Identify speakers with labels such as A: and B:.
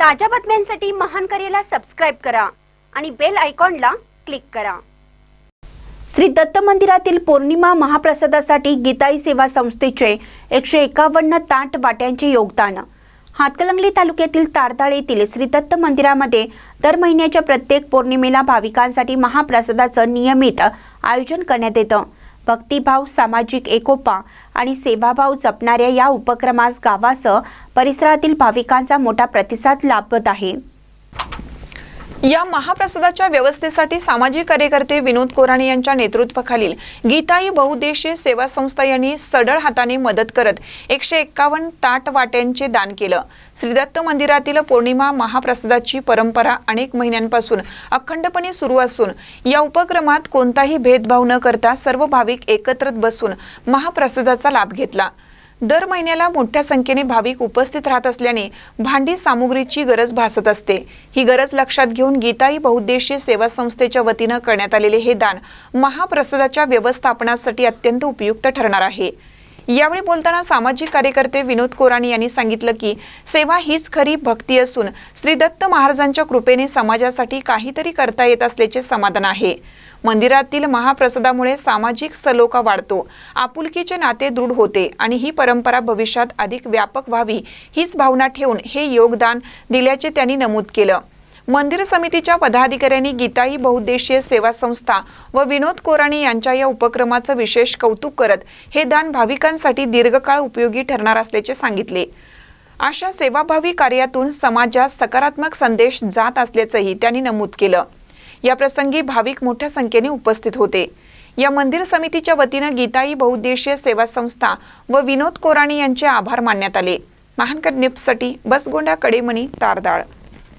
A: ताज्या बातम्यांसाठी महान करेला सबस्क्राईब करा आणि बेल आयकॉनला क्लिक करा. श्री दत्त मंदिरातील पौर्णिमा महाप्रसादासाठी गीताई सेवा संस्थेचे एकशे एकावन्न ताट वाट्यांचे योगदान. हातकलंगली तालुक्यातील तारदाळ येथील श्री दत्त मंदिरामध्ये दर महिन्याच्या प्रत्येक पौर्णिमेला भाविकांसाठी महाप्रसादाचं नियमित आयोजन करण्यात येतं. भक्तिभाव सामाजिक एकोपा आणि सेवाभाव जपणाऱ्या या उपक्रमास गावासह परिसरातील भाविकांचा मोठा प्रतिसाद लाभत आहे.
B: या महाप्रसादाच्या व्यवस्थेसाठी सामाजिक कार्यकर्ते विनोद कोराणे यांच्या नेतृत्वाखालील गीताई बहुदेशीय सेवा संस्था यांनी सडळ हाताने मदत करत एकशे एक्कावन्न ताट वाट्यांचे दान केलं. श्रीदत्त मंदिरातील पौर्णिमा महाप्रसादाची परंपरा अनेक महिन्यांपासून अखंडपणे सुरू असून या उपक्रमात कोणताही भेदभाव न करता सर्व भाविक एकत्रित बसून महाप्रसादाचा लाभ घेतला. दर महिन्याला मोठ्या संख्येने भाविक उपस्थित राहत असल्याने भांडी सामुग्रीची गरज भासत असते. ही गरज लक्षात घेऊन गीताई बहुउद्देशीय सेवा संस्थेच्या वतीनं करण्यात आलेले हे दान महाप्रसादाच्या व्यवस्थापनासाठी अत्यंत उपयुक्त ठरणार आहे. यावेळी बोलताना सामाजिक कार्यकर्ते विनोद कोराणी यांनी सांगितलं की सेवा हीच खरी भक्ती असून श्री दत्त महाराजांच्या कृपेने समाजासाठी काहीतरी करता येत असल्याचे समाधान आहे. मंदिरातील महाप्रसादामुळे सामाजिक सलोखा वाढतो आपुलकीचे नाते दृढ होते आणि ही परंपरा भविष्यात अधिक व्यापक व्हावी हीच भावना ठेवून हे योगदान दिल्याचे त्यांनी नमूद केलं. मंदिर समितीच्या पदाधिकाऱ्यांनी गीताई बहुउद्देशीय सेवा संस्था व विनोद कोराणी यांच्या या उपक्रमाचं विशेष कौतुक करत हे दान भाविकांसाठी दीर्घकाळ उपयोगी ठरणार असल्याचे सांगितले. अशा सेवाभावी कार्यातून समाजात सकारात्मक संदेश जात असल्याचंही त्यांनी नमूद केलं. या प्रसंगी भाविक मोठ्या संख्येने उपस्थित होते. या मंदिर समितीच्या वतीनं गीताई बहुउद्देशीय सेवा संस्था व विनोद कोराणी यांचे आभार मानण्यात आले. महानकर निप्ससाठी बसगोंडा कडेमणी तारदाळ.